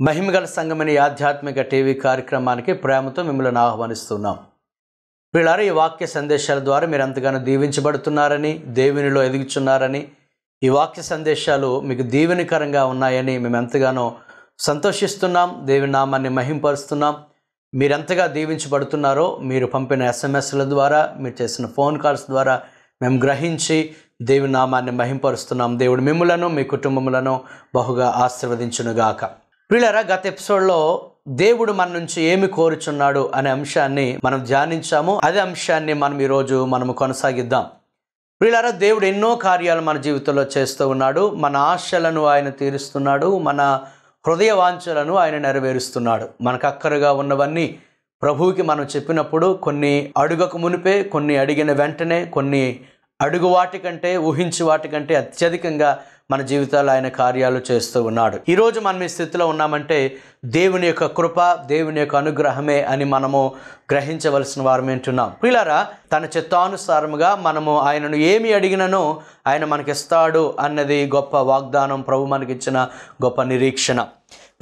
మహిమగల సంఘమని ఆధ్యాత్మిక టీవీ కార్యక్రమానికి ప్రేమతో మిమ్మల్ని ఆహ్వానిస్తున్నాం. వీళ్ళారు ఈ వాక్య సందేశాల ద్వారా మీరు ఎంతగానో దీవించబడుతున్నారని దేవునిలో ఎదుగుచున్నారని ఈ వాక్య సందేశాలు మీకు దీవెనికరంగా ఉన్నాయని మేము ఎంతగానో సంతోషిస్తున్నాం. దేవి నామాన్ని మహింపరుస్తున్నాం. మీరెంతగా దీవించబడుతున్నారో మీరు పంపిన ఎస్ఎంఎస్ల ద్వారా మీరు చేసిన ఫోన్ కాల్స్ ద్వారా మేము గ్రహించి దేవి నామాన్ని మహింపరుస్తున్నాం. దేవుడు మిమ్ములను మీ కుటుంబములను బహుగా ఆశీర్వదించునుగాక. ప్రియులరా గత ఎపిసోడ్లో దేవుడు మన నుంచి ఏమి కోరుచున్నాడు అనే అంశాన్ని మనం ధ్యానించాము. అదే అంశాన్ని మనం ఈరోజు మనం కొనసాగిద్దాం. ప్రియులారా దేవుడు ఎన్నో కార్యాలు మన జీవితంలో చేస్తూ ఉన్నాడు. మన ఆశలను ఆయన తీరుస్తున్నాడు. మన హృదయ వాంఛలను ఆయన నెరవేరుస్తున్నాడు. మనకు అక్కరగా ఉన్నవన్నీ ప్రభువుకి మనం చెప్పినప్పుడు కొన్ని అడుగకు మునిపే కొన్ని అడిగిన వెంటనే కొన్ని అడుగు వాటికంటే ఊహించి వాటికంటే అత్యధికంగా మన జీవితాల్లో ఆయన కార్యాలు చేస్తూ ఉన్నాడు. ఈరోజు మనం ఈ స్థితిలో ఉన్నామంటే దేవుని యొక్క కృప దేవుని యొక్క అనుగ్రహమే అని మనము గ్రహించవలసిన వారం ఏంటున్నాం పిల్లరా తన చిత్తానుసారముగా మనము ఆయనను ఏమి అడిగిననో ఆయన మనకిస్తాడు అన్నది గొప్ప వాగ్దానం ప్రభు మనకిచ్చిన గొప్ప నిరీక్షణ.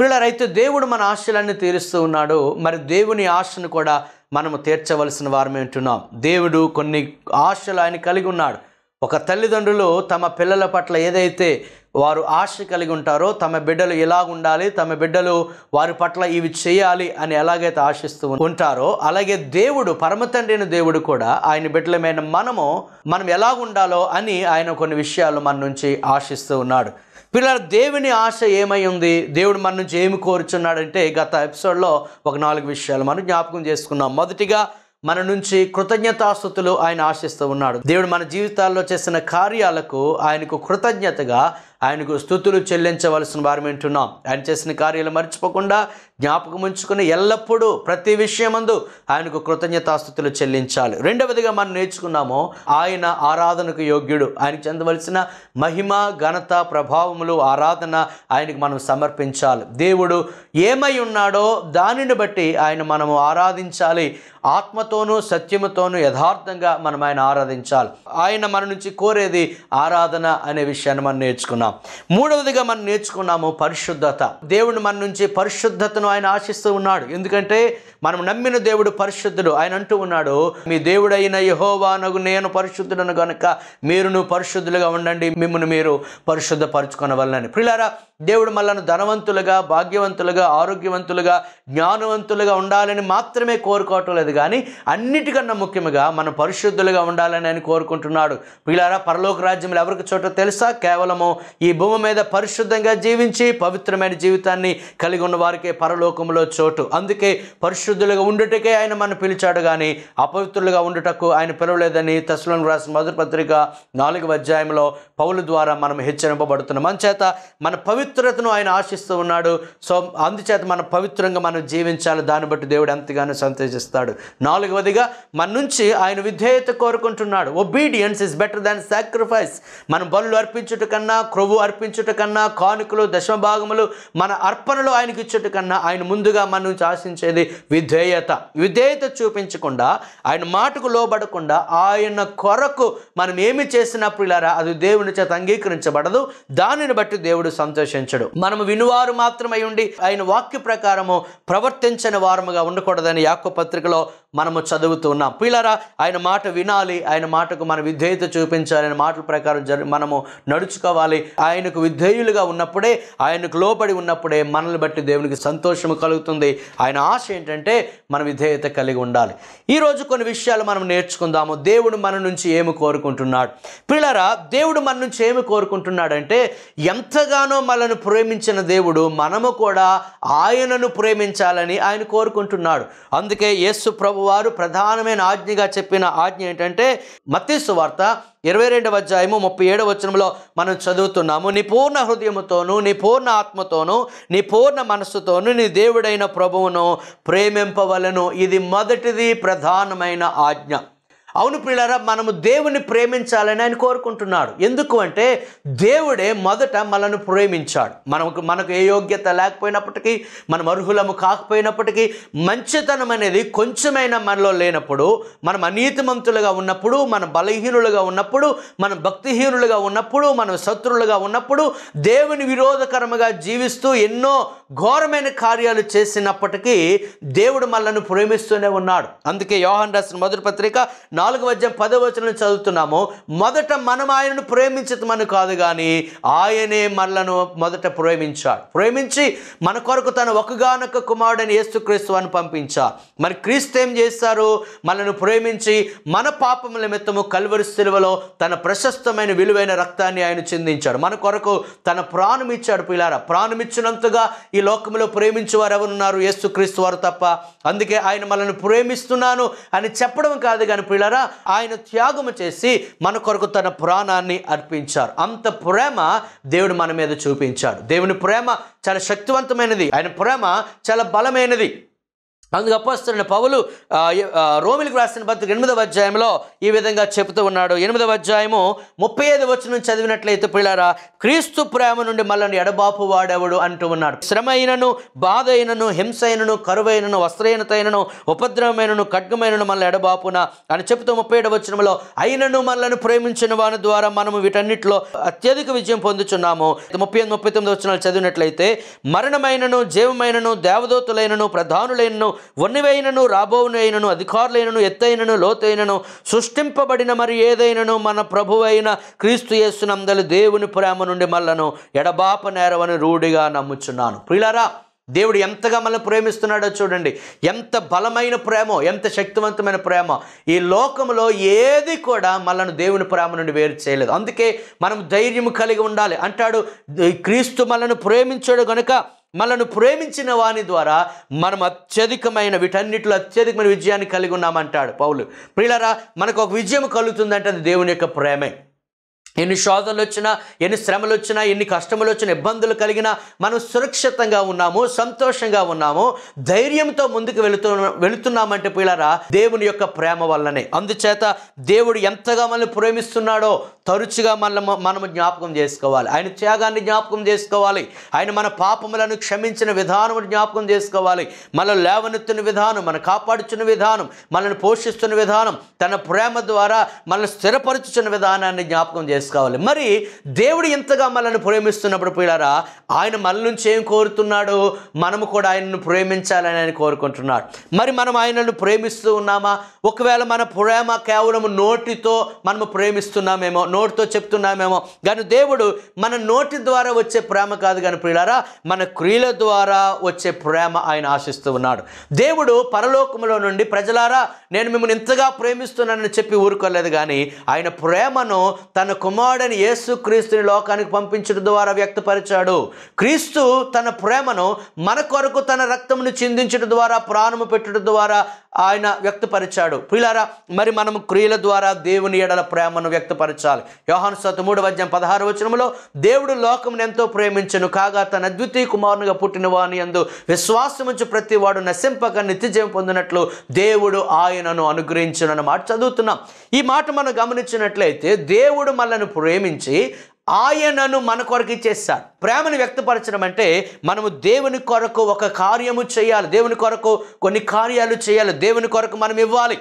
పిల్లరైతే దేవుడు మన ఆశలన్నీ తీరుస్తూ ఉన్నాడు. మరి దేవుని ఆశను కూడా మనము తీర్చవలసిన వారం ఏంటున్నాం దేవుడు కొన్ని ఆశలు ఆయన కలిగి ఉన్నాడు. ఒక తల్లిదండ్రులు తమ పిల్లల పట్ల ఏదైతే వారు ఆశ కలిగి ఉంటారో తమ బిడ్డలు ఎలా ఉండాలి తమ బిడ్డలు వారి పట్ల ఇవి చేయాలి అని ఎలాగైతే ఆశిస్తూ ఉంటారో అలాగే దేవుడు పరమతండ్రిని దేవుడు కూడా ఆయన బిడ్డలమైన మనము మనం ఎలా ఉండాలో అని ఆయన కొన్ని విషయాలు మన నుంచి ఆశిస్తూ ఉన్నాడు. పిల్లల దేవుని ఆశ ఏమై ఉంది? దేవుడు మన నుంచి ఏమి కోరుచున్నాడంటే గత ఎపిసోడ్లో ఒక నాలుగు విషయాలు మనం జ్ఞాపకం చేసుకున్నాం మొదటిగా మన నుంచి కృతజ్ఞతాస్థుతులు ఆయన ఆశిస్తూ ఉన్నాడు. దేవుడు మన జీవితాల్లో చేసిన కార్యాలకు ఆయనకు కృతజ్ఞతగా ఆయనకు స్థుతులు చెల్లించవలసిన వారు వింటున్నాం. ఆయన చేసిన కార్యాలు మర్చిపోకుండా జ్ఞాపకం ఉంచుకుని ఎల్లప్పుడూ ప్రతి విషయమందు ఆయనకు కృతజ్ఞతాస్థుతులు చెల్లించాలి. రెండవదిగా మనం నేర్చుకున్నాము ఆయన ఆరాధనకు యోగ్యుడు. ఆయనకు చెందవలసిన మహిమ ఘనత ప్రభావములు ఆరాధన ఆయనకు మనం సమర్పించాలి. దేవుడు ఏమై ఉన్నాడో దానిని బట్టి ఆయన మనము ఆరాధించాలి. ఆత్మతోనూ సత్యముతోనూ యథార్థంగా మనం ఆయన ఆరాధించాలి. ఆయన మన నుంచి కోరేది ఆరాధన అనే విషయాన్ని మనం నేర్చుకున్నాం. మూడవదిగా మనం నేర్చుకున్నాము పరిశుద్ధత. దేవుడు మన నుంచి పరిశుద్ధతను ఆయన ఆశిస్తూ ఉన్నాడు. ఎందుకంటే మనం నమ్మిన దేవుడు పరిశుద్ధుడు. ఆయన అంటూ ఉన్నాడు మీ దేవుడైన యహోవానగు నేను పరిశుద్ధుడను కనుక మీరును పరిశుద్ధులుగా ఉండండి. మిమ్మల్ని మీరు పరిశుద్ధపరచుకునవల్లని ప్రిలారా దేవుడు మనల్ని ధనవంతులుగా భాగ్యవంతులుగా ఆరోగ్యవంతులుగా జ్ఞానవంతులుగా ఉండాలని మాత్రమే కోరుకోవటం లేదు. కానీ అన్నిటికన్నా ముఖ్యంగా మనం పరిశుద్ధులుగా ఉండాలని ఆయన కోరుకుంటున్నాడు. పిల్లారా పరలోక రాజ్యంలో ఎవరికి చోట తెలుసా? కేవలము ఈ భూమి మీద పరిశుద్ధంగా జీవించి పవిత్రమైన జీవితాన్ని కలిగి ఉన్న వారికే పరలోకంలో చోటు. అందుకే పరిశుద్ధులుగా ఉండుటకే ఆయన మనం పిలిచాడు కానీ అపవిత్రులుగా ఉండుటకు ఆయన పిలవలేదని తస్లను రాసిన మొదటి పత్రిక నాలుగవ అధ్యాయంలో పౌలు ద్వారా మనం హెచ్చరింపబడుతున్నాం. అంచేత మన పవిత్రతను ఆయన ఆశిస్తూ ఉన్నాడు. సో అందుచేత మన పవిత్రంగా మనం జీవించాలి. దాన్ని బట్టి దేవుడు ఎంతగానో సంతోషిస్తాడు. నాలుగవదిగా మన నుంచి ఆయన విధేయత కోరుకుంటున్నాడు. Obedience is better than sacrifice మనం బలు అర్పించుట కన్నా క్రొవ్వు అర్పించుట కన్నా కానుకలు దశమభాగములు మన అర్పణలు ఆయనకి ఇచ్చుట కన్నా ఆయన ముందుగా మన నుంచి ఆశించేది విధేయత. విధేయత చూపించకుండా ఆయన మాటకు లోబడకుండా ఆయన కొరకు మనం ఏమి చేసినప్పుడు ఇలారా అది దేవుని చేత అంగీకరించబడదు. దానిని బట్టి దేవుడు సంతోషించడు. మనము వినువారు మాత్రమై ఉండి ఆయన వాక్య ప్రకారము ప్రవర్తించని వారముగా ఉండకూడదని యాక్కు పత్రికలో మనము చదువుతున్నాం పిల్లరా ఆయన మాట వినాలి ఆయన మాటకు మన విధేయత చూపించాలి ఆయన మాటల ప్రకారం జరి మనము నడుచుకోవాలి. ఆయనకు విధేయులుగా ఉన్నప్పుడే ఆయనకు లోబడి ఉన్నప్పుడే మనల్ని బట్టి దేవునికి సంతోషము కలుగుతుంది. ఆయన ఆశ ఏంటంటే మన విధేయత కలిగి ఉండాలి. ఈరోజు కొన్ని విషయాలు మనం నేర్చుకుందాము. దేవుడు మన నుంచి ఏమి కోరుకుంటున్నాడు? పిల్లరా దేవుడు మన నుంచి ఏమి కోరుకుంటున్నాడంటే ఎంతగానో మనను ప్రేమించిన దేవుడు మనము కూడా ఆయనను ప్రేమించాలని ఆయన కోరుకుంటున్నాడు. అందుకే యేసు ప్రభువారు ప్రధానమైన ఆజ్ఞగా చెప్పిన ఆజ్ఞ ఏంటంటే మత్తీసు వార్త ఇరవై రెండవ అధ్యాయము ముప్పై ఏడవ వచనంలో మనం చదువుతున్నాము. నీ పూర్ణ హృదయముతోనూ నీ పూర్ణ ఆత్మతోనూ నీ పూర్ణ మనస్సుతోనూ నీ దేవుడైన ప్రభువును ప్రేమింపవలను. ఇది మొదటిది ప్రధానమైన ఆజ్ఞ. అవును పిల్లరా మనము దేవుని ప్రేమించాలని ఆయన కోరుకుంటున్నాడు. ఎందుకు అంటే దేవుడే మొదట మనను ప్రేమించాడు. మనకు మనకు ఏ యోగ్యత లేకపోయినప్పటికీ మనం అర్హులము కాకపోయినప్పటికీ మంచితనం అనేది కొంచెమైనా మనలో లేనప్పుడు మనం అనీతిమంతులుగా ఉన్నప్పుడు మనం బలహీనులుగా ఉన్నప్పుడు మనం భక్తిహీనులుగా ఉన్నప్పుడు మనం శత్రులుగా ఉన్నప్పుడు దేవుని విరోధకరముగా జీవిస్తూ ఎన్నో ఘోరమైన కార్యాలు చేసినప్పటికీ దేవుడు మనల్ని ప్రేమిస్తూనే ఉన్నాడు. అందుకే యోహన్ రాసిన మొదటి పత్రిక నాలుగు వద్యం పదవచనం చదువుతున్నాము. మొదట మనం ఆయనను ప్రేమించమని కాదు కానీ ఆయనే మనలను మొదట ప్రేమించాడు. ప్రేమించి మన కొరకు తన ఒకగానొక కుమారుడని యేసుక్రీస్తు అని పంపించా మరి క్రీస్తు ఏం చేస్తారు మనను ప్రేమించి మన పాపముల నిమిత్తము కల్వరి సిలువలో తన ప్రశస్తమైన విలువైన రక్తాన్ని ఆయన చిందించాడు. మన కొరకు తన ప్రాణం ఇచ్చాడు పిల్లారా ప్రాణం ఇచ్చినంతగా ఈ లోకంలో ప్రేమించే వారు ఎవరున్నారు? యేసుక్రీస్తు వారు తప్ప. అందుకే ఆయన మనల్ని ప్రేమిస్తున్నాను అని చెప్పడం కాదు కానీ పిల్లారా ఆయన త్యాగము చేసి మన కొరకు తన ప్రాణాన్ని అర్పించారు. అంత ప్రేమ దేవుడు మన మీద చూపించాడు. దేవుని ప్రేమ చాలా శక్తివంతమైనది. ఆయన ప్రేమ చాలా బలమైనది. అందుకు అప్పస్తున్న పౌలు రోమిలకు రాసిన పత్రిక ఎనిమిదవ అధ్యాయంలో ఈ విధంగా చెబుతూ ఉన్నాడు. ఎనిమిదవ అధ్యాయము ముప్పై ఐదు వచ్చిన చదివినట్లయితే పిల్లరా క్రీస్తు ప్రేమ నుండి మళ్ళీ ఎడబాపు వాడెవడు అంటూ ఉన్నాడు. శ్రమ అయినను బాధ అయినను హింస అయినను కరువైనను వస్త్రహీనత అయినను ఉపద్రవమైనను ఖడ్గమైనను మళ్ళీ ఎడబాపున అని చెబుతూ ముప్పై ఏడవ వచనంలో అయినను మళ్ళను ప్రేమించిన వాని ద్వారా మనము వీటన్నిటిలో అత్యధిక విజయం పొందుచున్నాము. ముప్పై ఎనిమిది ముప్పై తొమ్మిది వచనాలు చదివినట్లయితే మరణమైనను జీవమైనను దేవదూతులైనను ప్రధానులైనను వన్నివైనను రాబోవునైనను అధికారులైనను ఎత్తైనను లోతైనను సృష్టింపబడిన మరి ఏదైనను మన ప్రభువైన క్రీస్తు యేసునందలు దేవుని ప్రేమ నుండి మళ్ళను ఎడబాప నేరవని రూఢిగా నమ్ముచున్నాను. ప్రియులారా దేవుడు ఎంతగా మనల్ని ప్రేమిస్తున్నాడో చూడండి. ఎంత బలమైన ప్రేమో ఎంత శక్తివంతమైన ప్రేమ. ఈ లోకంలో ఏది కూడా మనల్ని దేవుని ప్రేమ నుండి వేరు చేయలేదు. అందుకే మనం ధైర్యం కలిగి ఉండాలి. అంటాడు క్రీస్తు మనల్ని ప్రేమించాడు కనుక మనను ప్రేమించిన వాని ద్వారా మనం అత్యధికమైన వీటన్నిటిలో అత్యధికమైన విజయాన్ని కలిగి ఉన్నామంటాడు పౌలు. ప్రియులరా మనకు ఒక విజయం కలుగుతుందంటే అది దేవుని యొక్క ప్రేమే. ఎన్ని శోధనలు వచ్చినా ఎన్ని శ్రమలు వచ్చినా ఎన్ని కష్టములు వచ్చినా ఇబ్బందులు కలిగినా మనం సురక్షితంగా ఉన్నాము సంతోషంగా ఉన్నాము ధైర్యంతో ముందుకు వెళుతు వెళుతున్నామంటే పిల్లరా దేవుని యొక్క ప్రేమ వల్లనే. అందుచేత దేవుడు ఎంతగా మనల్ని ప్రేమిస్తున్నాడో తరచుగా మనల్ని మనము జ్ఞాపకం చేసుకోవాలి. ఆయన త్యాగాన్ని జ్ఞాపకం చేసుకోవాలి. ఆయన మన పాపములను క్షమించిన విధానం జ్ఞాపకం చేసుకోవాలి. మనల్ని లేవనెత్తిన విధానం మన కాపాడుచున్న విధానం మనల్ని పోషిస్తున్న విధానం తన ప్రేమ ద్వారా మనల్ని స్థిరపరచుచున్న విధానాన్ని జ్ఞాపకం చేసుకోవాలి మరి దేవుడు ఎంతగా మనల్ని ప్రేమిస్తున్నప్పుడు పిల్లరా ఆయన మన నుంచి ఏం కోరుతున్నాడు? మనము కూడా ఆయనను ప్రేమించాలని ఆయన కోరుకుంటున్నాడు. మరి మనం ఆయనను ప్రేమిస్తూ ఉన్నామా? ఒకవేళ మన ప్రేమ కేవలం నోటితో మనము ప్రేమిస్తున్నామేమో నోటితో చెప్తున్నామేమో కానీ దేవుడు మన నోటి ద్వారా వచ్చే ప్రేమ కాదు కానీ ప్రియులారా మన క్రియల ద్వారా వచ్చే ప్రేమ ఆయన ఆశిస్తూ ఉన్నాడు. దేవుడు పరలోకములో నుండి ప్రజలారా నేను మిమ్మల్ని ఇంతగా ప్రేమిస్తున్నానని చెప్పి ఊరుకోలేదు కానీ ఆయన ప్రేమను తన కుమారుడని యేసు క్రీస్తుని లోకానికి పంపించడం ద్వారా వ్యక్తపరిచాడు. క్రీస్తు తన ప్రేమను మన కొరకు తన రక్తమును చిందించడం ద్వారా ప్రాణము పెట్టడం ద్వారా ఆయన వ్యక్తపరిచాడు. ప్రియులారా మరి మనం క్రియల ద్వారా దేవుని ఎడల ప్రేమను వ్యక్తపరచాలి. యోహాను సత వద్యం పదహారు వచనంలో దేవుడు లోకమును ఎంతో ప్రేమించను కాగా తన అద్వితీయ కుమారునిగా పుట్టిన వాని అందు విశ్వాసముంచి ప్రతి వాడు నశింపక నిత్యజయం పొందినట్లు దేవుడు ఆయనను అనుగ్రహించునన్న మాట చదువుతున్నాం. ఈ మాట మనం గమనించినట్లయితే దేవుడు మనల్ని ప్రేమించి ఆయనను మన కొరకు ఇచ్చేస్తాడు ప్రేమను వ్యక్తపరచడం అంటే మనము దేవుని కొరకు ఒక కార్యము చేయాలి. దేవుని కొరకు కొన్ని కార్యాలు చేయాలి. దేవుని కొరకు మనం ఇవ్వాలి.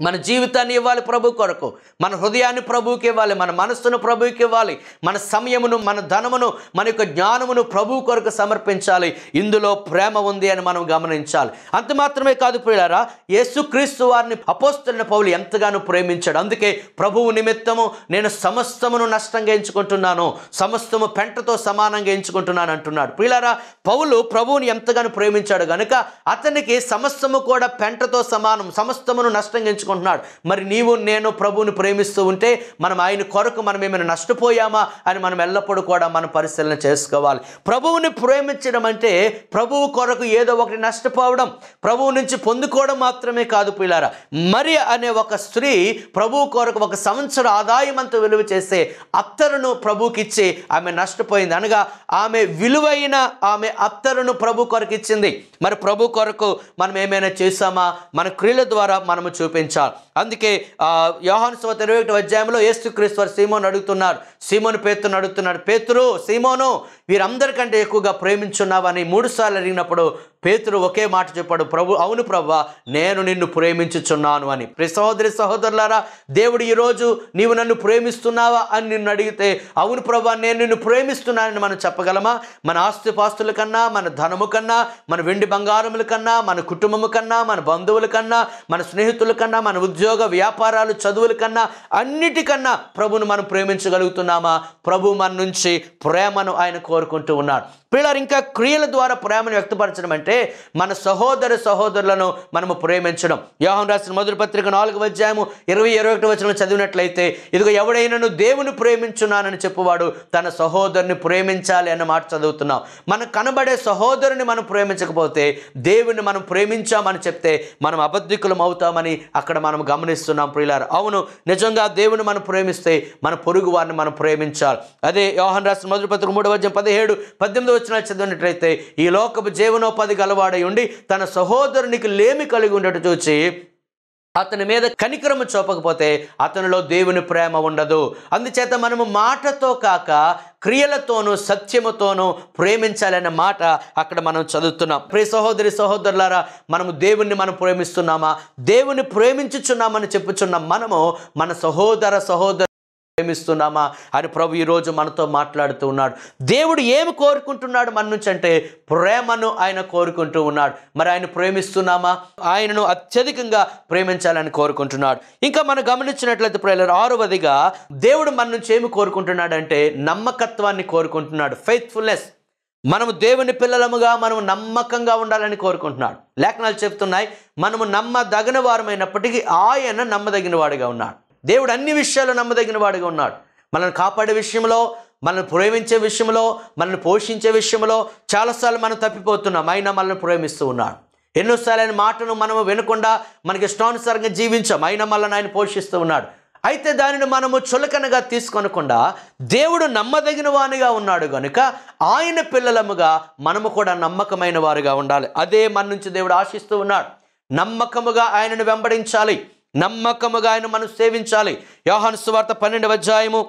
మన జీవితాన్ని ఇవ్వాలి ప్రభు కొరకు. మన హృదయాన్ని ప్రభువుకి ఇవ్వాలి. మన మనస్సును ప్రభువుకి ఇవ్వాలి. మన సమయమును మన ధనమును మన యొక్క జ్ఞానమును ప్రభు కొరకు సమర్పించాలి. ఇందులో ప్రేమ ఉంది అని మనం గమనించాలి. అంత మాత్రమే కాదు పిల్లారా యేసుక్రీస్తు వారిని అపోస్తున్న పౌలు ఎంతగానో ప్రేమించాడు. అందుకే ప్రభువు నిమిత్తము నేను సమస్తమును నష్టంగా ఎంచుకుంటున్నాను. సమస్తము పెంటతో సమానంగా ఎంచుకుంటున్నాను అంటున్నాడు. పిల్లారా పౌలు ప్రభువుని ఎంతగానో ప్రేమించాడు. కనుక అతనికి సమస్తము కూడా పెంటతో సమానం సమస్తమును నష్టంగా ప్రేమించుకుంటున్నాడు మరి నీవు నేను ప్రభువుని ప్రేమిస్తూ ఉంటే మనం ఆయన కొరకు మనం ఏమైనా నష్టపోయామా అని మనం ఎల్లప్పుడూ కూడా మనం పరిశీలన చేసుకోవాలి. ప్రభువుని ప్రేమించడం అంటే ప్రభువు కొరకు ఏదో ఒకటి నష్టపోవడం ప్రభువు నుంచి పొందుకోవడం మాత్రమే కాదు పిల్లారా. మరి అనే ఒక స్త్రీ ప్రభువు కొరకు ఒక సంవత్సర ఆదాయం అంతా విలువ చేసే అత్తరును ప్రభుకి ఇచ్చి ఆమె నష్టపోయింది. అనగా ఆమె విలువైన ఆమె అత్తరును ప్రభు కొరకు ఇచ్చింది. మరి ప్రభు కొరకు మనం ఏమైనా చేసామా మన క్రియల ద్వారా మనము చూపించాలి అందుకే యోహాను సువార్త ఇరవై ఒకటి అధ్యాయంలో యేసుక్రీశ్వర్ సీమోను అడుగుతున్నారు. సీమోను పేతును అడుగుతున్నాడు పేతురు సీమోను వీరందరికంటే ఎక్కువగా ప్రేమించున్నావని మూడు సార్లు అడిగినప్పుడు పేతురు ఒకే మాట చెప్పాడు ప్రభు అవును ప్రభా నేను నిన్ను ప్రేమించుచున్నాను అని. ప్రసహోదరి సహోదరులారా దేవుడు ఈరోజు నీవు నన్ను ప్రేమిస్తున్నావా అని నిన్ను అడిగితే అవును ప్రభా నేను నిన్ను ప్రేమిస్తున్నానని మనం చెప్పగలమా? మన ఆస్తిపాస్తుల కన్నా మన ధనము కన్నా మన వెండి బంగారముల కన్నా మన కుటుంబము కన్నా మన బంధువుల కన్నా మన స్నేహితుల కన్నా మన ఉద్యోగ వ్యాపారాలు చదువుల కన్నా అన్నిటికన్నా ప్రభును మనం ప్రేమించగలుగుతున్నామా? ప్రభు మన నుంచి ప్రేమను ఆయన కోరుకుంటూ ఉన్నాడు. పిల్లలు ఇంకా క్రియల ద్వారా ప్రేమను వ్యక్తపరచడం అంటే మన సహోదర సహోదరులను మనము ప్రేమించడం. యోహం రాసిన మొదటి పత్రిక నాలుగు అధ్యాయము ఇరవై ఇరవై ఒకటి వచ్చిన చదివినట్లయితే ఇదిగో ఎవడైనాను దేవుని ప్రేమించున్నానని చెప్పువాడు తన సహోదరుని ప్రేమించాలి అన్న మాట చదువుతున్నాం. మనం కనబడే సహోదరుని మనం ప్రేమించకపోతే దేవుని మనం ప్రేమించామని చెప్తే మనం అబద్ధికులం అవుతామని అక్కడ మనం గమనిస్తున్నాం ప్రియులారు. అవును నిజంగా దేవుని మనం ప్రేమిస్తే మన పొరుగు వారిని మనం ప్రేమించాలి. అదే యోహన్ రాసిన మొదటి పత్రిక మూడవ పదిహేడు పద్దెనిమిది వచ్చిన చదివినట్లయితే ఈ లోకపు జీవనోపాధి గలవాడై ఉండి తన సహోదరునికి లేమి కలిగి ఉండటం చూచి అతని మీద కనికరము చూపకపోతే అతనిలో దేవుని ప్రేమ ఉండదు. అందుచేత మనము మాటతో కాక క్రియలతోనూ సత్యముతోనూ ప్రేమించాలనే మాట అక్కడ మనం చదువుతున్నాం. ప్రియ సహోదరి సహోదరులారా మనము దేవుణ్ణి మనం ప్రేమిస్తున్నామా? దేవుని ప్రేమించుచున్నామని చెప్పుచున్నాం మనము మన సహోదర సహోదరు ప్రేమిస్తున్నామా అని ప్రభు ఈరోజు మనతో మాట్లాడుతూ ఉన్నాడు. దేవుడు ఏమి కోరుకుంటున్నాడు మన నుంచి అంటే ప్రేమను ఆయన కోరుకుంటూ ఉన్నాడు. మరి ఆయన ప్రేమిస్తున్నామా? ఆయనను అత్యధికంగా ప్రేమించాలని కోరుకుంటున్నాడు. ఇంకా మనం గమనించినట్లయితే ప్రేలర్ ఆరవదిగా దేవుడు మన నుంచి ఏమి కోరుకుంటున్నాడంటే నమ్మకత్వాన్ని కోరుకుంటున్నాడు. ఫెయిత్ఫుల్నెస్ మనము దేవుని పిల్లలముగా మనము నమ్మకంగా ఉండాలని కోరుకుంటున్నాడు. లేఖనాలు చెప్తున్నాయి మనము నమ్మదగిన వారమైనప్పటికీ ఆయన నమ్మదగిన వాడిగా ఉన్నాడు. దేవుడు అన్ని విషయాలు నమ్మదగిన వాడిగా ఉన్నాడు. మనల్ని కాపాడే విషయంలో మనల్ని ప్రేమించే విషయంలో మనల్ని పోషించే విషయంలో చాలాసార్లు మనం తప్పిపోతున్నాం. అయినా మనల్ని ప్రేమిస్తూ ఉన్నాడు. ఎన్నోసార్లు ఆయన మాటను మనం వినకుండా మనకి ఇష్టానుసారంగా జీవించాం. అయినా మనల్ని ఆయన పోషిస్తూ ఉన్నాడు. అయితే దానిని మనము చులకనగా తీసుకొనకుండా దేవుడు నమ్మదగిన వానిగా ఉన్నాడు కనుక ఆయన పిల్లలముగా మనము కూడా నమ్మకమైన వారుగా ఉండాలి. అదే మన నుంచి దేవుడు ఆశిస్తూ ఉన్నాడు. నమ్మకముగా ఆయనను వెంబడించాలి. నమ్మకముగా ఆయన మనం సేవించాలి. యోహాను సువార్త పన్నెండవ అధ్యాయము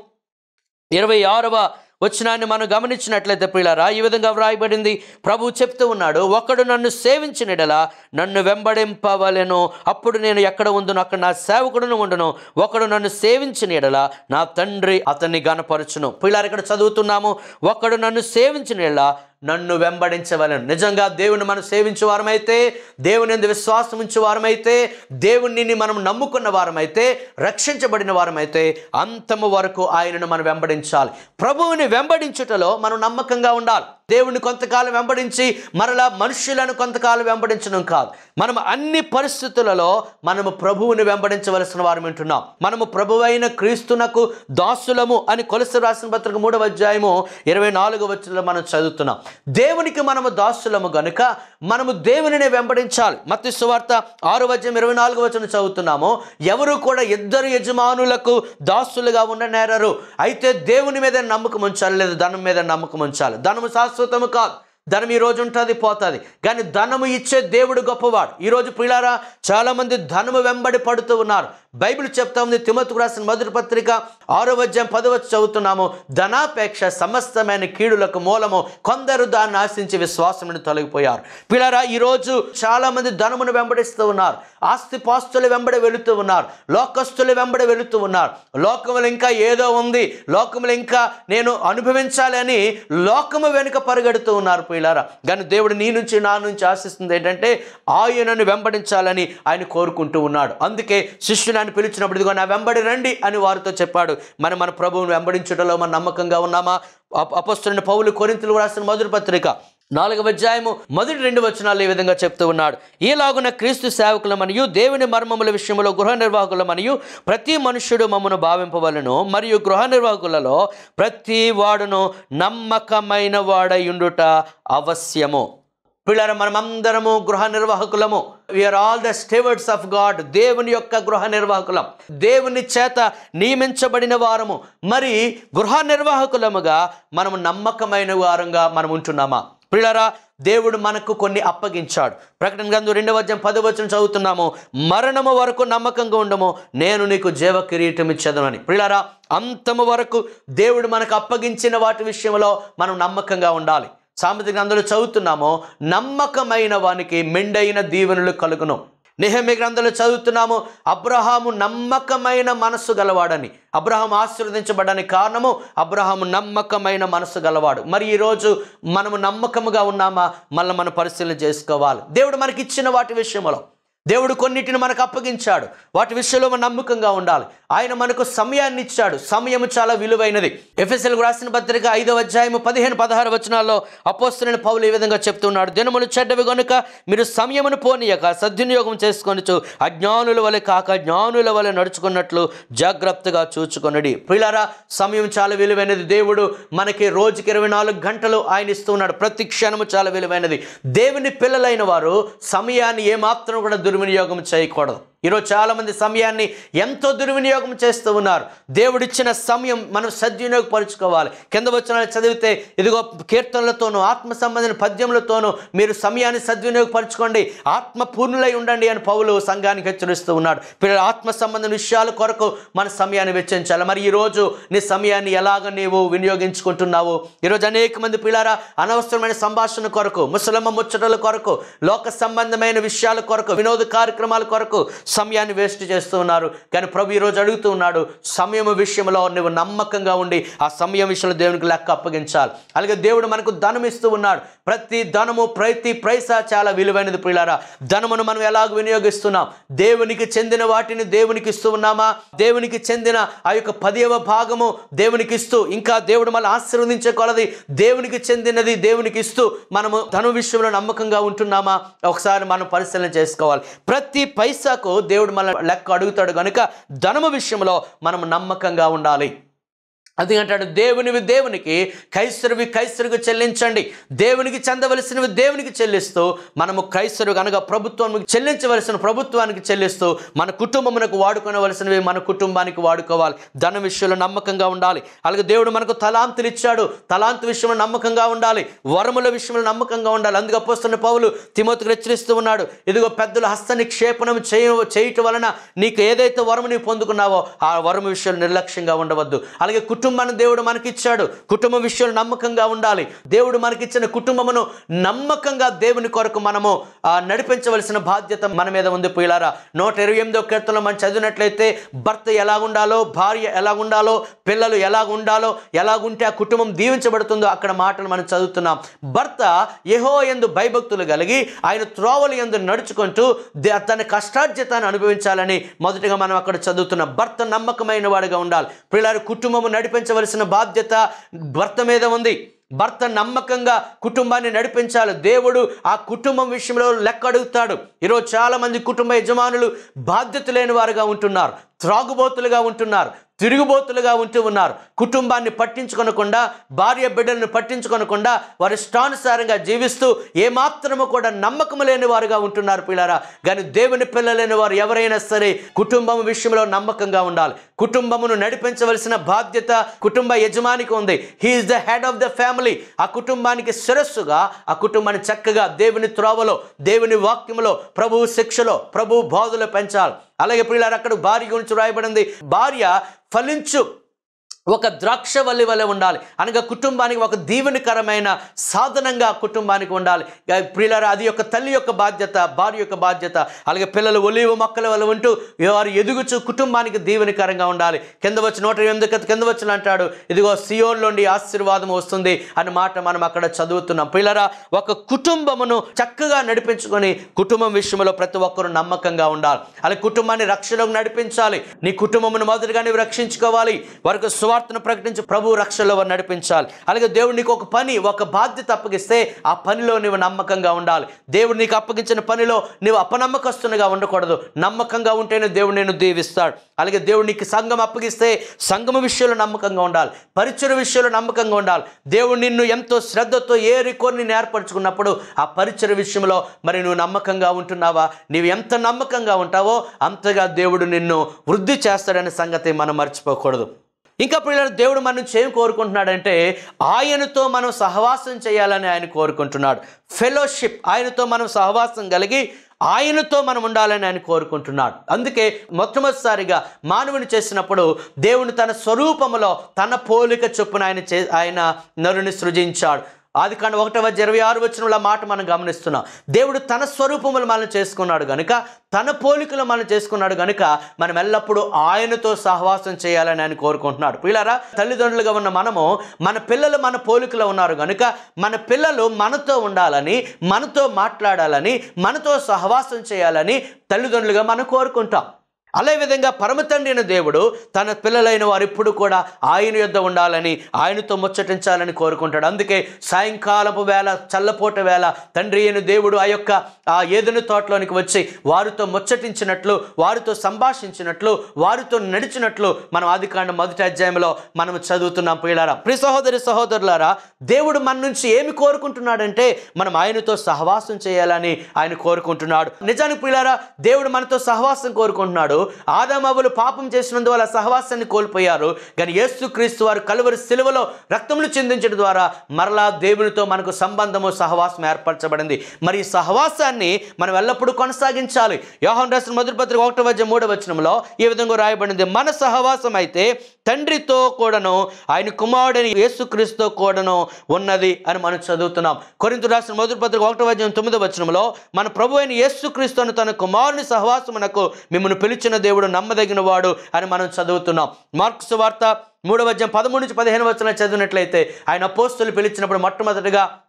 ఇరవై ఆరవ వచనాన్ని మనం గమనించినట్లయితే ప్రియులారా ఈ విధంగా వ్రాయబడింది. ప్రభు చెప్తూ ఉన్నాడు ఒకడు నన్ను సేవించినడలా నన్ను వెంబడింపవలెను. అప్పుడు నేను ఎక్కడ ఉందును అక్కడ నా సేవకుడును ఉండును. ఒకడు నన్ను సేవించినడలా నా తండ్రి అతన్ని గనపరచును పిల్లర ఇక్కడ చదువుతున్నాము ఒకడు నన్ను సేవించినలా నన్ను వెంబడించవలను. నిజంగా దేవుని మనం సేవించే వారమైతే దేవుని ఎందు విశ్వాసం ఉంచే వారమైతే దేవునిని మనం నమ్ముకున్న వారమైతే రక్షించబడిన వారమైతే అంతము వరకు ఆయనను మనం వెంబడించాలి. ప్రభువుని వెంబడించుటలో మనం నమ్మకంగా ఉండాలి. దేవుని కొంతకాలం వెంబడించి మరలా మనుషులను కొంతకాలం వెంబడించడం కాదు. మనం అన్ని పరిస్థితులలో మనము ప్రభువుని వెంబడించవలసిన వారు వింటున్నాం. మనము ప్రభువైన క్రీస్తునకు దాసులము అని కొలసి రాసిన పత్రిక మూడవ అధ్యాయము ఇరవై నాలుగు వచ్చిలో మనం చదువుతున్నాం. దేవునికి మనము దాసులము గనుక మనము దేవునినే వెంబడించాలి. మత్తి సువార్త ఆరు వద్యం ఇరవై నాలుగు వచ్చిన చదువుతున్నాము. ఎవరు కూడా ఇద్దరు యజమానులకు దాసులుగా ఉండనేరారు. అయితే దేవుని మీద నమ్మకం ఉంచాలి లేదా ధనం మీద నమ్మకం ఉంచాలి? ధనము శాశ్వతము కాదు. ధనం ఈ రోజు ఉంటుంది పోతుంది. కానీ ధనము ఇచ్చే దేవుడు గొప్పవాడు. ఈరోజు పిల్లారా చాలామంది ధనము వెంబడి పడుతూ ఉన్నారు. బైబిల్ చెప్తా ఉంది. తిమతుకు రాసిన మొదటి పత్రిక ఆరో అధ్యాయం పదవచ్చు చదువుతున్నాము. ధనాపేక్ష సమస్తమైన కీడులకు మూలము కొందరు దాన్ని ఆశించి విశ్వాసముని తొలగిపోయారు. పిల్లరా ఈరోజు చాలామంది ధనమును వెంబడిస్తూ ఉన్నారు. ఆస్తిపాస్తులు వెంబడి వెళుతూ ఉన్నారు. లోకస్తులు వెంబడి వెళుతూ ఉన్నారు. లోకములు ఇంకా ఏదో ఉంది. లోకములు ఇంకా నేను అనుభవించాలని లోకము వెనుక పరిగెడుతూ ఉన్నారు పిల్లరా. కానీ దేవుడు నీ నుంచి నా నుంచి ఆశిస్తుంది ఏంటంటే ఆయనను వెంబడించాలని ఆయన కోరుకుంటూ ఉన్నాడు. అందుకే శిష్యుని ఆయన పిలిచినప్పుడు ఇదిగో నా వెంబడి రండి అని వారితో చెప్పాడు. మనం మన ప్రభువును వెంబడించడంలో మన నమ్మకంగా ఉన్నామా? అపస్తున్న పౌలు కొరింతలు రాసిన మొదటి పత్రిక నాలుగవ అధ్యాయము మొదటి రెండు వచనాలు ఈ విధంగా చెప్తూ ఉన్నాడు. ఈలాగున క్రీస్తు సేవకుల మరియు దేవుని మర్మముల విషయంలో గృహ నిర్వాహకుల మరియు ప్రతి మనుష్యుడు మమ్మను భావింపవలను మరియు గృహ నిర్వాహకులలో ప్రతి వాడును నమ్మకమైన వాడయుండుట అవశ్యము. పిల్లల మనమందరము గృహ నిర్వాహకులము. We are all the stewards of God దేవుని యొక్క గృహ నిర్వాహకులం. దేవుని చేత నియమించబడిన వారము. మరి గృహ నిర్వాహకులముగా మనము నమ్మకమైన వారంగా మనం ఉంటున్నామా? పిల్లరా దేవుడు మనకు కొన్ని అప్పగించాడు. ప్రకటన గ్రంథం రెండవ అధ్యాయం పదవచనం చదువుతున్నాము. మరణము వరకు నమ్మకంగా ఉండము. నేను నీకు జీవ కిరీటం ఇచ్చేదనని. పిల్లరా అంతము వరకు దేవుడు మనకు అప్పగించిన వాటి విషయంలో మనం నమ్మకంగా ఉండాలి. సామెత గ్రంథంలో చదువుతున్నామో నమ్మకమైన వానికి మెండైన దీవెనలు కలుగును. నిహమి గ్రంథంలో చదువుతున్నాము అబ్రహాము నమ్మకమైన మనస్సు గలవాడని అబ్రహాం ఆశీర్వదించబడడానికి కారణము అబ్రహాము నమ్మకమైన మనస్సు గలవాడు. మరి ఈరోజు మనము నమ్మకముగా ఉన్నామా? మళ్ళీ మనం పరిశీలన చేసుకోవాలి. దేవుడు మనకి ఇచ్చిన వాటి విషయంలో దేవుడు కొన్నిటిని మనకు అప్పగించాడు. వాటి విషయంలో మనం నమ్మకంగా ఉండాలి. ఆయన మనకు సమయాన్ని ఇచ్చాడు. సమయం చాలా విలువైనది. ఎఫ్ఎస్ఎల్కు రాసిన పత్రిక ఐదవ అధ్యాయము పదిహేను పదహారు వచనాల్లో అపోస్తున్న పౌలు ఈ విధంగా చెప్తున్నాడు. దినములు చెడ్డవి గనుక మీరు సమయమును పోనీయక సద్వినియోగం చేసుకొనచ్చు అజ్ఞానుల వలె కాక జ్ఞానుల వలె నడుచుకున్నట్లు జాగ్రత్తగా చూచుకొనడి. పిల్లరా సమయం చాలా విలువైనది. దేవుడు మనకి రోజుకి ఇరవై నాలుగు గంటలు ఆయన ఇస్తున్నాడు ప్రతి క్షణము చాలా విలువైనది. దేవుని పిల్లలైన వారు సమయాన్ని ఏమాత్రం కూడా దుర్వినియోగం చేయకూడదు. ఈరోజు చాలామంది సమయాన్ని ఎంతో దుర్వినియోగం చేస్తూ ఉన్నారు. దేవుడిచ్చిన సమయం మనం సద్వినియోగపరుచుకోవాలి. కింద వచ్చిన చదివితే ఇదిగో కీర్తనలతోనూ ఆత్మ సంబంధించిన పద్యములతోనూ మీరు సమయాన్ని సద్వినియోగపరచుకోండి. ఆత్మ పూర్ణులై ఉండండి అని పౌలు సంఘానికి హెచ్చరిస్తూ ఉన్నాడు. పిల్లల ఆత్మ సంబంధం విషయాల కొరకు మన సమయాన్ని వెచ్చించాలి. మరి ఈరోజు నీ సమయాన్ని ఎలాగ నీవు వినియోగించుకుంటున్నావు? ఈరోజు అనేక మంది పిల్లారా అనవసరమైన సంభాషణ కొరకు ముసలమ్మ ముచ్చటల కొరకు లోక సంబంధమైన విషయాల కొరకు వినోద కార్యక్రమాల కొరకు సమయాన్ని వేస్ట్ చేస్తూ ఉన్నారు. కానీ ప్రభు ఈరోజు అడుగుతూ ఉన్నాడు సమయం విషయంలో నువ్వు నమ్మకంగా ఉండి ఆ సమయం విషయంలో దేవునికి లెక్క అప్పగించాలి. అలాగే దేవుడు మనకు ధనం ఇస్తూ ఉన్నాడు. ప్రతి ధనము ప్రతి పైసా చాలా విలువైనది పిల్లారా ధనమును మనం ఎలాగ వినియోగిస్తున్నాం? దేవునికి చెందిన వాటిని దేవునికి ఇస్తూ ఉన్నామా? దేవునికి చెందిన ఆ యొక్క పదివ భాగము దేవునికి ఇస్తూ ఇంకా దేవుడు మళ్ళీ ఆశీర్వదించే కొలది దేవునికి చెందినది దేవునికి ఇస్తూ మనము ధన విషయంలో నమ్మకంగా ఉంటున్నామా? ఒకసారి మనం పరిశీలన చేసుకోవాలి. ప్రతి పైసాకు దేవుడు మన లెక్క అడుగుతాడు కనుక ధనము విషయంలో మనం నమ్మకంగా ఉండాలి. అది అంటాడు దేవునివి దేవునికి క్రైస్తరువి క్రైస్తరుకు చెల్లించండి. దేవునికి చెందవలసినవి దేవునికి చెల్లిస్తూ మనము క్రైస్తరు అనగా ప్రభుత్వానికి చెల్లించవలసిన ప్రభుత్వానికి చెల్లిస్తూ మన కుటుంబమునకు వాడుకోవలసినవి మన కుటుంబానికి వాడుకోవాలి. ధన విషయంలో నమ్మకంగా ఉండాలి. అలాగే దేవుడు మనకు తలాంతులు ఇచ్చాడు. తలాంతు విషయంలో నమ్మకంగా ఉండాలి. వరముల విషయంలో నమ్మకంగా ఉండాలి. అందుకు అపోస్తున్న పౌలు తిమోతికి హెచ్చరిస్తూ ఉన్నాడు ఇదిగో పెద్దలు హస్త నిక్షేపణం చేయ చేయటం వలన నీకు ఏదైతే వరము నీవు పొందుకున్నావో ఆ వరము విషయంలో నిర్లక్ష్యంగా ఉండవద్దు. అలాగే కుటుంబాన్ని దేవుడు మనకిచ్చాడు. కుటుంబ విషయంలో నమ్మకంగా ఉండాలి. దేవుడు మనకిచ్చిన కుటుంబమును నమ్మకంగా దేవుని కొరకు మనము నడిపించవలసిన బాధ్యత మన మీద ఉంది పిల్లారా నూట ఇరవై ఎనిమిదో కీర్తనలో మనం చదివినట్లయితే భర్త ఎలా ఉండాలో భార్య ఎలా ఉండాలో పిల్లలు ఎలా ఉండాలో ఎలాగుంటే ఆ కుటుంబం దీవించబడుతుందో అక్కడ మాటలు మనం చదువుతున్నాం. భర్త ఎహో ఎందు భయభక్తులు కలిగి ఆయన త్రోవలు ఎందు నడుచుకుంటూ తన కష్టార్జితాన్ని అనుభవించాలని మొదటిగా మనం అక్కడ చదువుతున్నాం. భర్త నమ్మకమైన వాడిగా ఉండాలి. పిల్లలు కుటుంబము నడిపించవలసిన బాధ్యత భర్త మీద ఉంది. భర్త నమ్మకంగా కుటుంబాన్ని నడిపించాలి. దేవుడు ఆ కుటుంబం విషయంలో లెక్క అడుగుతాడు ఈరోజు చాలా మంది కుటుంబ యజమానులు బాధ్యత లేని వారుగా ఉంటున్నారు. త్రాగుబోతులుగా ఉంటున్నారు తిరుగుబోతులుగా ఉంటూ ఉన్నారు. కుటుంబాన్ని పట్టించుకొనకుండా భార్య బిడ్డలను పట్టించుకొనకుండా వారి ఇష్టానుసారంగా జీవిస్తూ ఏమాత్రము కూడా నమ్మకం లేని వారుగా ఉంటున్నారు పిల్లరా. కానీ దేవుని పిల్లలేని వారు ఎవరైనా సరే కుటుంబం విషయంలో నమ్మకంగా ఉండాలి. కుటుంబమును నడిపించవలసిన బాధ్యత కుటుంబ యజమానికి ఉంది. He is the head of the family ఆ కుటుంబానికి శిరస్సుగా ఆ కుటుంబాన్ని చక్కగా దేవుని త్రోవలో దేవుని వాక్యములో ప్రభువు శిక్షలో ప్రభువు బోధలో పెంచాలి. అలాగే పిల్లలు అక్కడ భార్య గురించి రాయబడింది. భార్య ఫలించు ఒక ద్రాక్ష వల్లి వలె ఉండాలి. అనగా కుటుంబానికి ఒక దీవెనకరమైన సాధనంగా కుటుంబానికి ఉండాలి. ఇక ప్రియులారా అది యొక్క తల్లి యొక్క బాధ్యత భార్య యొక్క బాధ్యత. అలాగే పిల్లలు ఒలివ మొక్కల వల్ల ఉంటూ వారు ఎదుగుచు కుటుంబానికి దీవెనకరంగా ఉండాలి. కింద వచ్చి నూట ఎనిమిది కింద- వచ్చిన అంటాడు ఇదిగో సియోన్లోండి ఆశీర్వాదం వస్తుంది అన్న మాట మనం అక్కడ చదువుతున్నాం. పిల్లరా ఒక కుటుంబమును చక్కగా నడిపించుకొని కుటుంబం విషయంలో ప్రతి ఒక్కరూ నమ్మకంగా ఉండాలి. అలాగే కుటుంబాన్ని రక్షణకు నడిపించాలి. నీ కుటుంబమును మొదటిగా రక్షించుకోవాలి. వారికి స్వ సువార్తను ప్రకటించి ప్రభు రక్షణలో నడిపించాలి. అలాగే దేవుడు నీకు ఒక పని ఒక బాధ్యత అప్పగిస్తే ఆ పనిలో నీవు నమ్మకంగా ఉండాలి. దేవుడు నీకు అప్పగించిన పనిలో నీవు అపనమ్మకస్తునిగా ఉండకూడదు. నమ్మకంగా ఉంటేనే దేవుడు నేను దీవిస్తాడు. అలాగే దేవుడు నీకు సంఘం అప్పగిస్తే సంఘం విషయంలో నమ్మకంగా ఉండాలి. పరిచయ విషయంలో నమ్మకంగా ఉండాలి. దేవుడు నిన్ను ఎంతో శ్రద్ధతో ఏరి కొన్ని ఏర్పరచుకున్నప్పుడు ఆ పరిచయ విషయంలో మరి నువ్వు నమ్మకంగా ఉంటున్నావా? నీవు ఎంత నమ్మకంగా ఉంటావో అంతగా దేవుడు నిన్ను వృద్ధి చేస్తాడనే సంగతి మనం మర్చిపోకూడదు. ఇంకా పిల్లలు దేవుడు మన నుంచి ఏం కోరుకుంటున్నాడంటే ఆయనతో మనం సహవాసం చేయాలని ఆయన కోరుకుంటున్నాడు. ఫెలోషిప్ ఆయనతో మనం సహవాసం కలిగి ఆయనతో మనం ఉండాలని ఆయన కోరుకుంటున్నాడు. అందుకే మొట్టమొదటిసారిగా మానవుని చేసినప్పుడు దేవుని తన స్వరూపములో తన పోలిక చొప్పున ఆయన చే ఆయన నరుని సృజించాడు. ఆది కాండ ఒకటవ ఇరవై ఆరు వచ్చిన మాట మనం గమనిస్తున్నాం. దేవుడు తన స్వరూపములు మనం చేసుకున్నాడు గనుక తన పోలికలు మనం చేసుకున్నాడు గనుక మనం ఎల్లప్పుడూ ఆయనతో సహవాసం చేయాలని ఆయన కోరుకుంటున్నాడు. పిల్లరా తల్లిదండ్రులుగా ఉన్న మనము మన పిల్లలు మన పోలికలో ఉన్నారు గనుక మన పిల్లలు మనతో ఉండాలని మనతో మాట్లాడాలని మనతో సహవాసం చేయాలని తల్లిదండ్రులుగా మనం కోరుకుంటాం. అదే విధంగా పరమ దేవుడు తన పిల్లలైన వారు ఇప్పుడు కూడా ఆయన యొద్ద ఉండాలని ఆయనతో ముచ్చటించాలని కోరుకుంటాడు. అందుకే సాయంకాలపు వేళ చల్లపోట వేళ తండ్రి అయిన దేవుడు ఆ యొక్క ఆ ఏదైనా తోటలోనికి వచ్చి వారితో ముచ్చటించినట్లు వారితో సంభాషించినట్లు వారితో నడిచినట్లు మనం ఆదికాండ మొదటి అధ్యాయంలో మనం చదువుతున్నాం పిల్లారా ప్రి సహోదరి సహోదరులారా దేవుడు మన నుంచి ఏమి కోరుకుంటున్నాడంటే మనం ఆయనతో సహవాసం చేయాలని ఆయన కోరుకుంటున్నాడు. నిజానికి పిల్లారా దేవుడు మనతో సహవాసం కోరుకుంటున్నాడు. ఆదామవులు పాపం చేసినందువల్ల సహవాసాన్ని కోల్పోయారు. కానీ యేసుక్రీస్తు వారు కలువరి సిలువలో రక్తములు చెందించడం ద్వారా మరలా దేవునితో మనకు సంబంధము సహవాసం ఏర్పరచబడింది. మరి ఈ సహవాసాన్ని మనం ఎల్లప్పుడూ కొనసాగించాలి. యోహన్ రాసిన మొదటి ఒకటో వద్ద మూడవ వచనంలో ఈ విధంగా రాయబడింది. మన సహవాసం అయితే తండ్రితో కూడాను ఆయన కుమారుడని యేసుక్రీస్తుతో కూడాను ఉన్నది అని మనం చదువుతున్నాం. కొరింత రాసిన మొదటి పత్రిక ఒకటో వద్యం తొమ్మిదో వచనంలో మన ప్రభు అయిన యేసుక్రీస్తును తన కుమారుని సహవాసమునకు మిమ్మల్ని పిలిచిన దేవుడు నమ్మదగిన వాడు అని మనం చదువుతున్నాం. మార్క్స్ వార్త మూడవ అధ్యాయం పదమూడు నుంచి పదిహేను వచ్చిన చదివినట్లయితే ఆయన పోస్తులు పిలిచినప్పుడు మొట్టమొదటిగా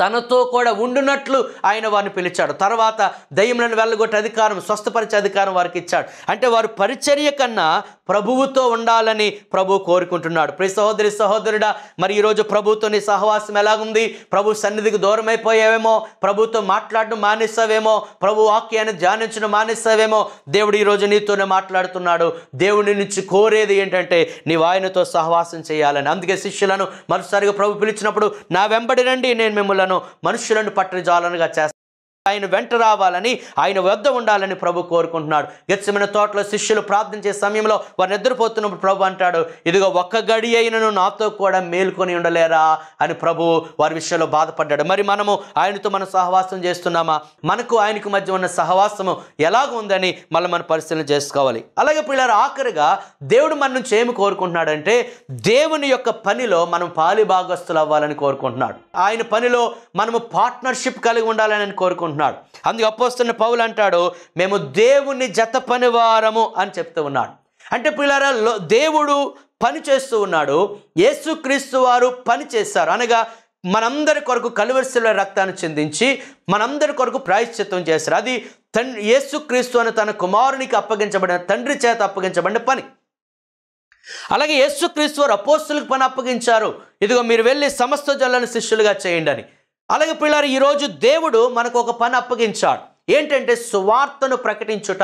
తనతో కూడా ఉండునట్లు ఆయన వారిని పిలిచాడు. తర్వాత దయ్యములను వెళ్ళగొట్టే అధికారం స్వస్థపరిచే అధికారం వారికి ఇచ్చాడు. అంటే వారు పరిచర్య కన్నా ప్రభువుతో ఉండాలని ప్రభు కోరుకుంటున్నాడు. ప్రతి సహోదరి సహోదరుడా మరి ఈరోజు ప్రభుతో నీ సహవాసం ఎలాగుంది? ప్రభు సన్నిధికి దూరం అయిపోయావేమో ప్రభుతో మాట్లాడడం మానేస్తావేమో ప్రభు వాక్యాన్ని ధ్యానించడం మానేస్తావేమో దేవుడు ఈరోజు నీతోనే మాట్లాడుతున్నాడు. దేవుడి నుంచి కోరేది ఏంటంటే నీవు ఆయనతో సహవాసం చేయాలని. అందుకే శిష్యులను మరోసారిగా ప్రభు పిలిచినప్పుడు నా వెంబడి రండి నేను మిమ్మల్ని మనుషులను పట్టని జాలనుగా చేస్తాను ఆయన వెంట రావాలని ఆయన వద్ద ఉండాలని ప్రభు కోరుకుంటున్నాడు. గెచ్చమైన తోటలో శిష్యులు ప్రార్థించే సమయంలో వారు నిద్రపోతున్నప్పుడు ప్రభు అంటాడు ఇదిగో ఒక్క గడి అయినను నాతో కూడా మేల్కొని ఉండలేరా? అని ప్రభు వారి విషయంలో బాధపడ్డాడు. మరి మనము ఆయనతో మనం సహవాసం చేస్తున్నామా? మనకు ఆయనకు మధ్య ఉన్న సహవాసము ఎలాగ ఉందని మళ్ళీ మనం పరిశీలన చేసుకోవాలి. అలాగే పిల్లలు ఆఖరిగా దేవుడు మన నుంచి ఏమి కోరుకుంటున్నాడంటే దేవుని యొక్క పనిలో మనం పాలి భాగస్తులు అవ్వాలని కోరుకుంటున్నాడు. ఆయన పనిలో మనము పార్ట్నర్షిప్ కలిగి ఉండాలని కోరుకుంటున్నాడు. అందుకే అపోస్తున్న పౌలు అంటాడు మేము దేవుని జత పనివారము అని చెప్తూ ఉన్నాడు. అంటే పిల్లరా దేవుడు పని చేస్తూ ఉన్నాడు. యేసుక్రీస్తు వారు పని చేస్తారు. అనగా మనందరి కొరకు కలువరిశిల రక్తాన్ని చెందించి మనందరి కొరకు ప్రాయశ్చిత్వం చేస్తారు. అది తండ్రి యేసుక్రీస్తు అని తన కుమారునికి అప్పగించబడిన తండ్రి చేత అప్పగించబడిన పని. అలాగే యేసుక్రీస్తు వారు అపోస్తులకు పని అప్పగించారు. ఇదిగో మీరు వెళ్ళి సమస్త జల్లని శిష్యులుగా చేయండి అని. అలాగే పిల్లలు ఈరోజు దేవుడు మనకు ఒక పని అప్పగించాడు. ఏంటంటే సువార్తను ప్రకటించుట.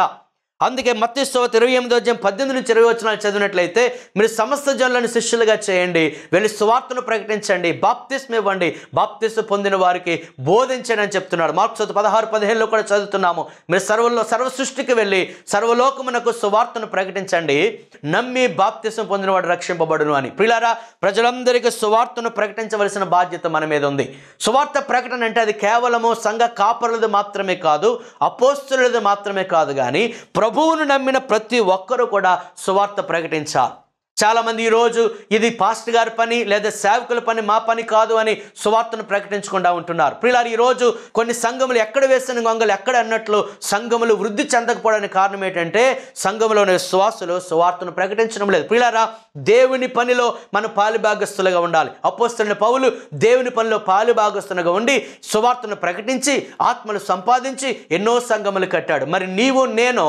అందుకే మత్స్యవత ఇరవై ఎనిమిదో అధ్యాయం పద్దెనిమిది నుంచి ఇరవై వచనాలు చదివినట్లయితే మీరు సమస్త జనులను శిష్యులుగా చేయండి. వెళ్ళి సువార్తను ప్రకటించండి. బాప్తిస్మ ఇవ్వండి. బాప్తిస్మ పొందిన వారికి బోధించండి అని చెప్తున్నాడు. మార్క్స్ పదహారు పదిహేనులో కూడా చదువుతున్నాము. మీరు సర్వలో సర్వ సృష్టికి వెళ్ళి సర్వలోకమునకు సువార్తను ప్రకటించండి. నమ్మి బాప్తిస్మ పొందినవాడు రక్షింపబడును అని. ప్రిలారా ప్రజలందరికీ సువార్తను ప్రకటించవలసిన బాధ్యత మన మీద ఉంది. సువార్త ప్రకటన అంటే అది కేవలము సంఘ కాపరులది మాత్రమే కాదు అపోస్తులది మాత్రమే కాదు కానీ ప్రభువును నమ్మిన ప్రతి ఒక్కరూ కూడా సువార్త ప్రకటించాలి. చాలామంది ఈరోజు ఇది పాస్టర్ గారి పని లేదా సేవకుల పని మా పని కాదు అని సువార్తను ప్రకటించకుండా ఉంటున్నారు. ప్రిలారు ఈరోజు కొన్ని సంఘములు ఎక్కడ వేసిన గొంగలు ఎక్కడ అన్నట్లు సంఘములు వృద్ధి చెందకపోవడానికి కారణం ఏంటంటే సంఘములోని విశ్వాసులు సువార్తను ప్రకటించడం లేదు. ప్రిలారా దేవుని పనిలో మన పాలిభాగస్తులుగా ఉండాలి. అపోస్తున్న పౌలు దేవుని పనిలో పాలిభాగస్తులుగా ఉండి సువార్తను ప్రకటించి ఆత్మలు సంపాదించి ఎన్నో సంఘములు కట్టాడు. మరి నీవు నేను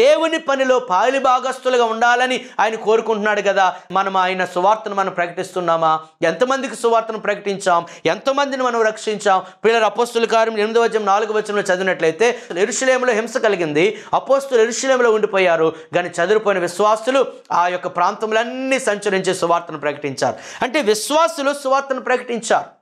దేవుని పనిలో పాలిభాగస్తులుగా ఉండాలని ఆయన కోరుకుంటున్నాడు కదా మనం ఆయన సువార్తను మనం ప్రకటిస్తున్నామా? ఎంతమందికి సువార్తను ప్రకటించాం? ఎంతమందిని మనం రక్షించాం? పిల్లల అపోస్తుల కార్యం ఎనిమిదో వచనం నాలుగు వచనంలో చదివినట్లయితే ఎరుషులేములో హింస కలిగింది. అపోస్తులు ఎరుషులేములో ఉండిపోయారు. కానీ చదివిపోయిన విశ్వాసులు ఆ యొక్క ప్రాంతములన్నీ సంచరించి సువార్తను ప్రకటించారు. అంటే విశ్వాసులు సువార్తను ప్రకటించారు.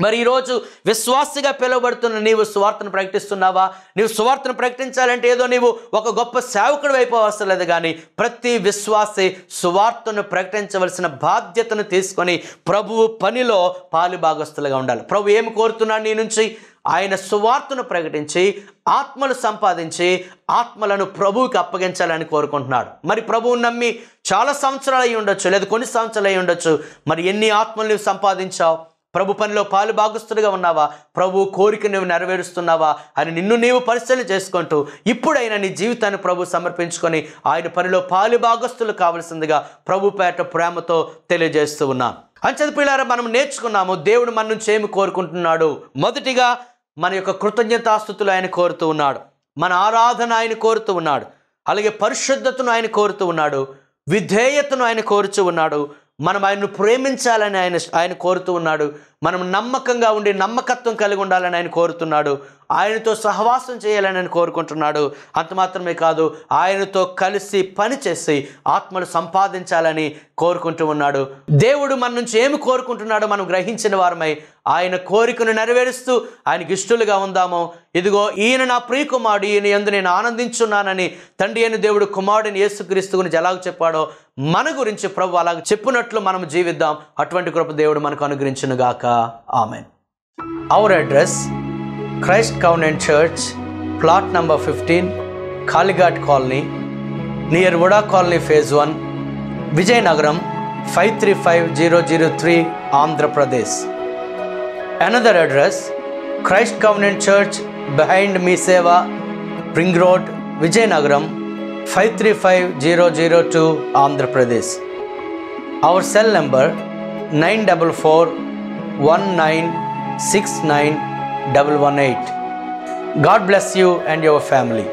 మరి ఈరోజు విశ్వాసిగా పిలువబడుతున్న నీవు సువార్తను ప్రకటిస్తున్నావా? నీవు సువార్తను ప్రకటించాలంటే ఏదో నీవు ఒక గొప్ప సేవకుడు అయిపోవసరం లేదు కానీ ప్రతి విశ్వాసి సువార్తను ప్రకటించవలసిన బాధ్యతను తీసుకొని ప్రభువు పనిలో పాలుభాగస్తులుగా ఉండాలి. ప్రభు ఏమి కోరుతున్నాడు నీ నుంచి? ఆయన సువార్తను ప్రకటించి ఆత్మలు సంపాదించి ఆత్మలను ప్రభువుకి అప్పగించాలని కోరుకుంటున్నాడు. మరి ప్రభువు నమ్మి చాలా సంవత్సరాలు అయి ఉండొచ్చు లేదా కొన్ని సంవత్సరాలు అయి ఉండొచ్చు. మరి ఎన్ని ఆత్మలు నువ్వు సంపాదించావు? ప్రభు పనిలో పాలు భాగస్తుడిగా ఉన్నావా? ప్రభు కోరిక నువ్వు నెరవేరుస్తున్నావా? అని నిన్ను నీవు పరిశీలన చేసుకుంటూ ఇప్పుడైనా నీ జీవితాన్ని ప్రభు సమర్పించుకొని ఆయన పనిలో పాలు భాగస్తులు కావలసిందిగా ప్రభు పేట ప్రేమతో తెలియజేస్తూ ఉన్నాం. అంచెది పిల్లారా మనం నేర్చుకున్నాము దేవుడు మన నుంచి ఏమి కోరుకుంటున్నాడు? మొదటిగా మన యొక్క కృతజ్ఞతాస్థుతులు ఆయన కోరుతూ ఉన్నాడు. మన ఆరాధన ఆయన కోరుతూ ఉన్నాడు. అలాగే పరిశుద్ధతను ఆయన కోరుతూ ఉన్నాడు. విధేయతను ఆయన కోరుచూ ఉన్నాడు. మనం ఆయన్ను ప్రేమించాలని ఆయన ఆయన కోరుతూ ఉన్నాడు. మనం నమ్మకంగా ఉండి నమ్మకత్వం కలిగి ఉండాలని ఆయన కోరుతున్నాడు. ఆయనతో సహవాసం చేయాలని ఆయన కోరుకుంటున్నాడు. అంత మాత్రమే కాదు ఆయనతో కలిసి పనిచేసి ఆత్మను సంపాదించాలని కోరుకుంటూ ఉన్నాడు. దేవుడు మన నుంచి ఏమి కోరుకుంటున్నాడో మనం గ్రహించిన వారమై ఆయన కోరికను నెరవేరుస్తూ ఆయనకి ఇష్టలుగా ఉందాము. ఇదిగో ఈయన నా ప్రియకుమారుడు ఈయన ఎందు నేను ఆనందించున్నానని తండ్రి అయిన దేవుడు కుమారుడిని యేసుక్రీస్తు గురించి ఎలాగ చెప్పాడో మన గురించి ప్రభు అలాగ చెప్పినట్లు మనం జీవిద్దాం. అటువంటి కృప దేవుడు మనకు అనుగ్రహించును గాక. Amen. Our address Christ covenant church plot number fifteen Kalighat colony near VUDA colony phase one Vizianagaram five three five zero zero three Andhra Pradesh Another address Christ Covenant Church behind Me Seva, Ring Road, Vijayanagaram 535002 Andhra Pradesh. Our cell number 944 God bless you and your family.